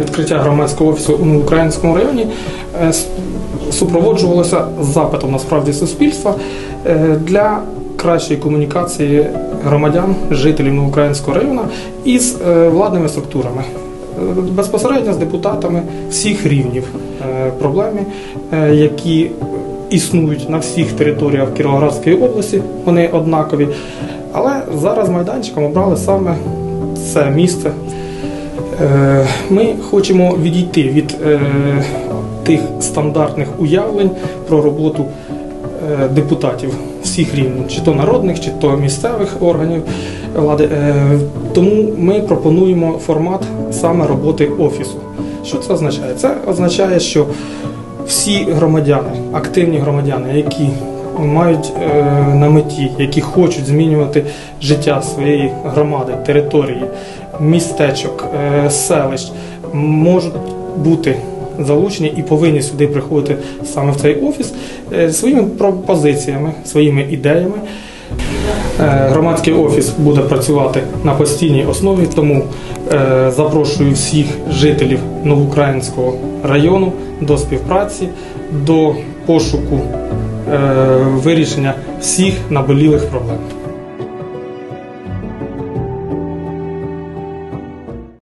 відкриття громадського офісу у українському районі е, супроводжувалося запитом насправді суспільства е, для кращої комунікації громадян, жителів українського району із е, владними структурами. Безпосередньо з депутатами всіх рівнів проблеми, які існують на всіх територіях Кіровоградської області, вони однакові. Але зараз майданчиком обрали саме це місце. Е, Ми хочемо відійти від е, тих стандартних уявлень про роботу е, депутатів всіх рівнів, чи то народних, чи то місцевих органів влади. Тому ми пропонуємо формат саме роботи офісу. Що це означає? Це означає, що всі громадяни, активні громадяни, які мають е, на меті, які хочуть змінювати життя своєї громади, території, містечок, е, селищ, можуть бути залучені і повинні сюди приходити саме в цей офіс е, своїми пропозиціями, своїми ідеями. Громадський офіс буде працювати на постійній основі, тому запрошую всіх жителів Новоукраїнського району до співпраці, до пошуку вирішення всіх наболілих проблем.